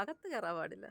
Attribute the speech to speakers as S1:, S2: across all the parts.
S1: അകത്ത് കയറാൻ പാടില്ല.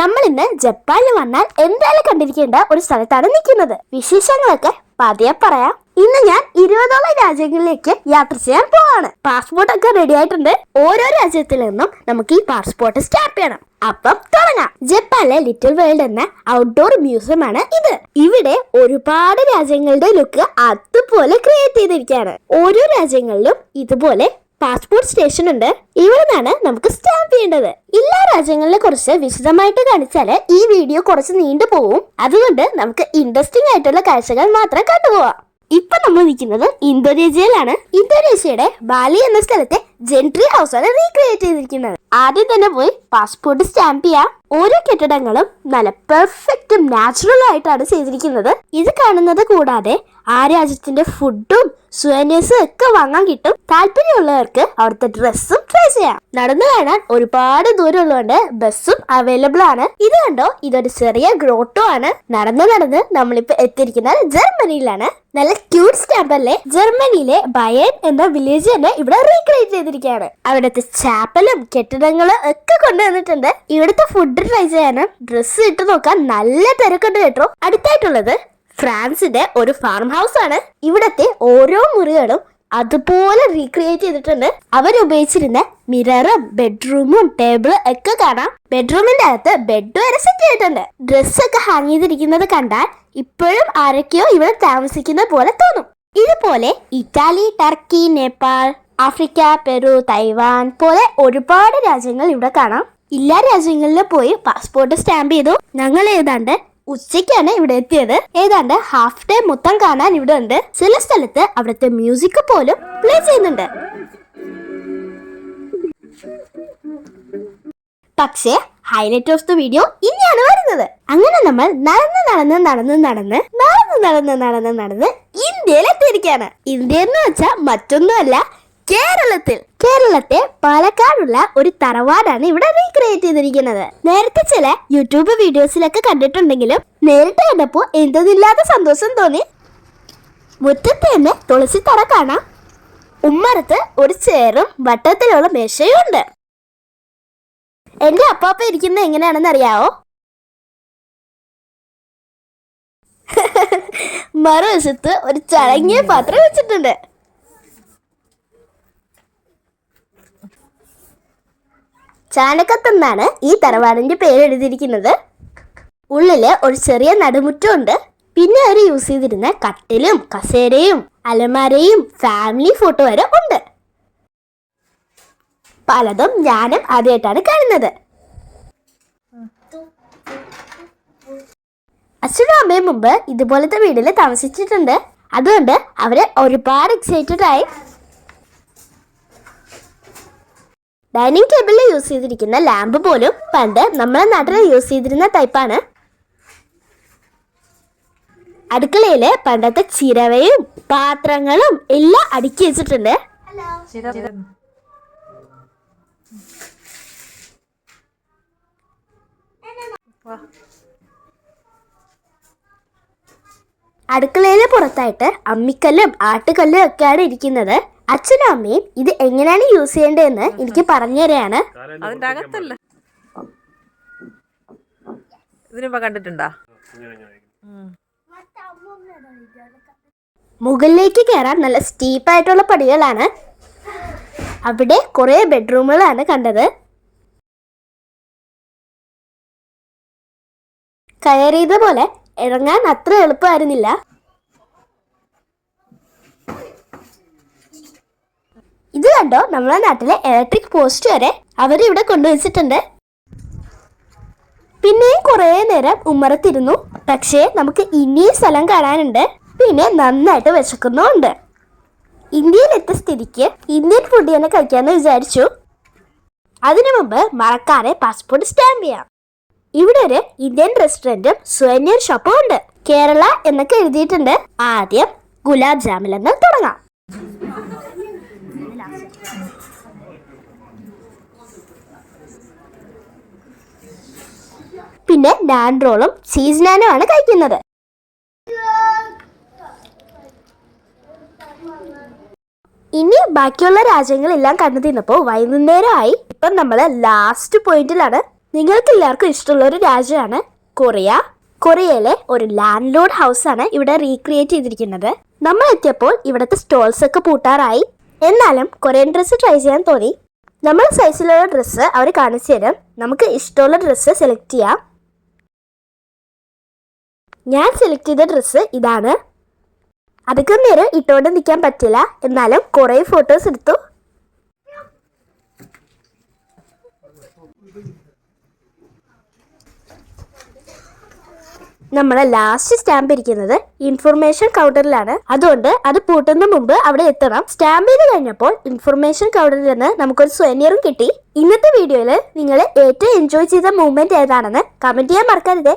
S2: നമ്മൾ ഇന്ന് ജപ്പാനിൽ വന്നാൽ എന്തായാലും കണ്ടിരിക്കേണ്ട ഒരു സ്ഥലത്താണ് നിൽക്കുന്നത്. വിശേഷങ്ങളൊക്കെ പതിയെ പറയാം. ഇന്ന് ഞാൻ ഇരുപതോളം രാജ്യങ്ങളിലേക്ക് യാത്ര ചെയ്യാൻ പോവാണ്. പാസ്പോർട്ട് ഒക്കെ റെഡി ആയിട്ടുണ്ട്. ഓരോ രാജ്യത്തിൽ നിന്നും നമുക്ക് ഈ പാസ്പോർട്ട് സ്റ്റാർട്ട് ചെയ്യണം. അപ്പം തുടങ്ങാം. ജപ്പാനിലെ ലിറ്റിൽ വേൾഡ് എന്ന ഔട്ട്ഡോർ മ്യൂസിയം ആണ് ഇത്. ഇവിടെ ഒരുപാട് രാജ്യങ്ങളുടെ ലുക്ക് അതുപോലെ ക്രിയേറ്റ് ചെയ്തിരിക്കുകയാണ്. ഓരോ രാജ്യങ്ങളിലും ഇതുപോലെ പാസ്പോർട്ട് സ്റ്റേഷൻ ഉണ്ട്. ഇവിടെ നിന്നാണ് നമുക്ക് സ്റ്റാമ്പ് ചെയ്യേണ്ടത്. എല്ലാ രാജ്യങ്ങളെ കുറിച്ച് വിശദമായിട്ട് കാണിച്ചാൽ ഈ വീഡിയോ കുറച്ച് നീണ്ടു പോവും. അതുകൊണ്ട് നമുക്ക് ഇൻട്രസ്റ്റിംഗ് ആയിട്ടുള്ള കാഴ്ചകൾ മാത്രം കണ്ടുപോവാം. ഇപ്പൊ നമ്മൾ നിൽക്കുന്നത് ഇന്തോനേഷ്യയിലാണ്. ഇന്തോനേഷ്യയുടെ ബാലി എന്ന സ്ഥലത്തെ ജെൻട്രി ഹൗസാണ് റീക്രിയേറ്റ് ചെയ്തിരിക്കുന്നത്. ആദ്യം തന്നെ പോയി പാസ്പോർട്ട് സ്റ്റാമ്പ് ചെയ്യാം. ഓരോ കെട്ടിടങ്ങളും നല്ല പെർഫെക്റ്റും നാച്ചുറൽ ആയിട്ടാണ് ചെയ്തിരിക്കുന്നത്. ഇത് കാണുന്നത് കൂടാതെ ആ രാജ്യത്തിന്റെ ഫുഡും സുവനേഴ്സും ഒക്കെ വാങ്ങാൻ കിട്ടും. താല്പര്യമുള്ളവർക്ക് അവിടുത്തെ ഡ്രസ്സും ട്രൈ ചെയ്യാം. നടന്നു കാണാൻ ഒരുപാട് ദൂരം ഉള്ളതുകൊണ്ട് ബസ്സും അവൈലബിൾ ആണ്. ഇത് കണ്ടോ? ഇതൊരു ചെറിയ ഗ്രോട്ടോ ആണ്. നടന്ന് നടന്ന് നമ്മളിപ്പോ എത്തിയിരിക്കുന്നത് ജർമ്മനിയിലാണ്. നല്ല ക്യൂട്ട് സ്റ്റാമ്പ് അല്ലേ? ജർമ്മനിയിലെ ബയൻ എന്ന വില്ലേജ് തന്നെ ഇവിടെ റീക്രിയേറ്റ് ചെയ്തിരിക്കുകയാണ്. അവിടുത്തെ ചാപ്പലും കെട്ടിടങ്ങളും ഒക്കെ കൊണ്ടുവന്നിട്ടുണ്ട് ഇവിടുത്തെ ഫുഡ് ട്രൈ ചെയ്യാനും ഡ്രസ്സ് ഇട്ട് നോക്കാൻ നല്ല തിരക്കുണ്ട് കേട്ടോ. അടുത്തായിട്ടുള്ളത് ഫ്രാൻസിന്റെ ഒരു ഫാം ഹൗസ് ആണ്. ഇവിടത്തെ ഓരോ മുറികളും അതുപോലെ റീക്രിയേറ്റ് ചെയ്തിട്ടുണ്ട്. അവരുപയോഗിച്ചിരുന്ന മിററും ബെഡ്റൂമും ടേബിളും ഒക്കെ കാണാം. ബെഡ്റൂമിന്റെ അകത്ത് ബെഡ് വരെ സെറ്റ് ചെയ്തിട്ടുണ്ട്. ഡ്രസ്സൊക്കെ ഹാങ് ചെയ്തിരിക്കുന്നത് കണ്ടാൽ ഇപ്പോഴും ആരൊക്കെയോ ഇവിടെ താമസിക്കുന്ന പോലെ തോന്നും. ഇതുപോലെ Italy Turkey Nepal Africa Peru Taiwan പോലെ ഒരുപാട് രാജ്യങ്ങൾ ഇവിടെ കാണാം. എല്ലാ രാജ്യങ്ങളിലും പോയി പാസ്പോർട്ട് സ്റ്റാമ്പ് ചെയ്തു. ഞങ്ങൾ ഏതാണ്ട് ഉച്ചയ്ക്കാണ് ഇവിടെ എത്തിയത്. ഏതാണ്ട് ഹാഫ് ഡേ മൊത്തം കാണാൻ ഇവിടെ ഉണ്ട്. ചില സ്ഥലത്ത് അവിടുത്തെ മ്യൂസിക് പോലും പ്ലേ ചെയ്യുന്നുണ്ട്. പക്ഷേ ഹൈലൈറ്റ് ഓഫ് ദ വീഡിയോ ഇനിയാണ് വരുന്നത്. അങ്ങനെ നമ്മൾ നടന്ന് നടന്ന് നടന്ന് നടന്ന് നടന്ന് നടന്ന് നടന്ന് നടന്ന് ഇന്ത്യയിൽ എത്തിയിരിക്കുകയാണ്. ഇന്ത്യ എന്ന് വെച്ചാൽ മറ്റൊന്നുമല്ല കേരളത്തിൽ. കേരളത്തെ പാലക്കാടുള്ള ഒരു തറവാടാണ് ഇവിടെ റീക്രിയേറ്റ് ചെയ്തിരിക്കുന്നത്. നേരത്തെ ചില യൂട്യൂബ് വീഡിയോസിലൊക്കെ കണ്ടിട്ടുണ്ടെങ്കിലും നേരിട്ട് കണ്ടപ്പോ എന്തെന്നില്ലാത്ത സന്തോഷം തോന്നി. മുറ്റത്ത് തന്നെ തുളസി തറ കാണാം. ഉമ്മറത്ത് ഒരു ചേറും വട്ടത്തിലുള്ള മേശയും ഉണ്ട്. എന്റെ അപ്പാപ്പ ഇരിക്കുന്നത് എങ്ങനെയാണെന്ന് അറിയാവോ? മറുവശത്ത് ഒരു ചടങ്ങിയ പാത്രം വെച്ചിട്ടുണ്ട്. ചാണകത്തെന്നാണ് ഈ തറവാടിന്റെ പേര് എഴുതിയിരിക്കുന്നത് ഉള്ളിൽ ഒരു ചെറിയ നടുമുറ്റമുണ്ട്. പിന്നെ അവർ യൂസ് ചെയ്തിരുന്ന കട്ടിലും കസേരയും അലമാരയും ഫാമിലി ഫോട്ടോ വരെ ഉണ്ട്. പലതും ഞാനും ആദ്യമായിട്ടാണ് കാണുന്നത്. അച്ഛനും അമ്മയും മുമ്പ് ഇതുപോലത്തെ വീട്ടിൽ താമസിച്ചിട്ടുണ്ട്. അതുകൊണ്ട് അവർ ഒരുപാട് എക്സൈറ്റഡ് ആയി. ഡൈനിങ് ടേബിളിൽ യൂസ് ചെയ്തിരിക്കുന്ന ലാമ്പ് പോലും പണ്ട് നമ്മളെ നാട്ടിൽ യൂസ് ചെയ്തിരുന്ന ടൈപ്പാണ്. അടുക്കളയിൽ പണ്ടത്തെ ചിരവയും പാത്രങ്ങളും എല്ലാം അടുക്കി വെച്ചിട്ടുണ്ട്. അടുക്കളയിലെ പുറത്തായിട്ട് അമ്മിക്കല്ലും ആട്ടുകല്ലും ഒക്കെയാണ് ഇരിക്കുന്നത്. അച്ഛനും അമ്മയും ഇത് എങ്ങനെയാണ് യൂസ് ചെയ്യേണ്ടതെന്ന് എനിക്ക് പറഞ്ഞു തരാണ്.
S1: അതിന്റെ അകത്തല്ല? ഇതിനിപ്പോ കണ്ടിട്ടുണ്ടാ? ഉം.
S2: മുകളിലേക്ക് കയറാൻ നല്ല സ്റ്റീപ്പായിട്ടുള്ള പടികളാണ്. അവിടെ കുറെ ബെഡ്റൂമുകളാണ് കണ്ടത്. കയറിയത് പോലെ ഇറങ്ങാൻ അത്ര എളുപ്പമായിരുന്നില്ല. കണ്ടോ? നമ്മളെ നാട്ടിലെ ഇലക്ട്രിക് പോസ്റ്റ് വരെ അവരിവിടെ കൊണ്ടുവച്ചിട്ടുണ്ട്. പിന്നെയും കുറേ നേരം ഉമ്മറത്തിരുന്നു. പക്ഷേ നമുക്ക് ഇനിയും സ്ഥലം കാണാനുണ്ട്. പിന്നെ നന്നായിട്ട് വിശക്കുന്നുമുണ്ട്. ഇന്ത്യയിലെത്തിയ സ്ഥിതിക്ക് ഇന്ത്യൻ ഫുഡ് തന്നെ കഴിക്കാമെന്ന് വിചാരിച്ചു. അതിനു മുമ്പ് മറക്കാതെ പാസ്പോർട്ട് സ്റ്റാമ്പ് ചെയ്യാം. ഇവിടെ ഒരു ഇന്ത്യൻ റെസ്റ്റോറന്റും സുവനീർ ഷോപ്പും ഉണ്ട്. കേരള എന്നൊക്കെ എഴുതിയിട്ടുണ്ട്. ആദ്യം ഗുലാബ് ജാമിൽ നിന്ന് തുടങ്ങാം. നാൻ റോളും ചീസ് നാനും ആണ് കഴിക്കുന്നത്. ഇനി ബാക്കിയുള്ള രാജ്യങ്ങളെല്ലാം കണ്ടു തിന്നപ്പോൾ വൈകുന്നേരമായി ഇപ്പം നമ്മൾ ലാസ്റ്റ് പോയിന്റിലാണ് നിങ്ങൾക്ക് എല്ലാവർക്കും ഇഷ്ടമുള്ള ഒരു രാജ്യമാണ് കൊറിയ. കൊറിയയിലെ ഒരു ലാൻഡ് ലോഡ് ഹൗസ് ആണ് ഇവിടെ റീക്രിയേറ്റ് ചെയ്തിരിക്കുന്നത്. നമ്മൾ എത്തിയപ്പോൾ ഇവിടുത്തെ സ്റ്റോൾസ് ഒക്കെ പൂട്ടാറായി. എന്നാലും കൊറിയൻ ഡ്രസ്സ് ട്രൈ ചെയ്യാൻ തോന്നി. നമ്മൾ സൈസിലുള്ള ഡ്രസ്സ് അവർ കാണിച്ചു തരും. നമുക്ക് ഇഷ്ടമുള്ള ഡ്രസ്സ് സെലക്ട് ചെയ്യാം. ഞാൻ സെലക്ട് ചെയ്ത ഡ്രസ്സ് ഇതാണ്. അധികം നേരം ഇട്ടുകൊണ്ട് നിൽക്കാൻ പറ്റില്ല. എന്നാലും കുറേ ഫോട്ടോസ് എടുത്തു. നമ്മളെ ലാസ്റ്റ് സ്റ്റാമ്പ് ഇരിക്കുന്നത് ഇൻഫർമേഷൻ കൗണ്ടറിലാണ് അതുകൊണ്ട് അത് പൂട്ടുന്ന മുമ്പ് അവിടെ എത്തണം. സ്റ്റാമ്പ് ചെയ്ത് കഴിഞ്ഞപ്പോൾ ഇൻഫർമേഷൻ കൗണ്ടറിൽ നിന്ന് നമുക്കൊരു സ്വനിയറും കിട്ടി. ഇന്നത്തെ വീഡിയോയിൽ നിങ്ങൾ ഏറ്റവും എൻജോയ് ചെയ്ത മൂവ്മെന്റ് ഏതാണെന്ന് കമന്റ് ചെയ്യാൻ മറക്കരുത്.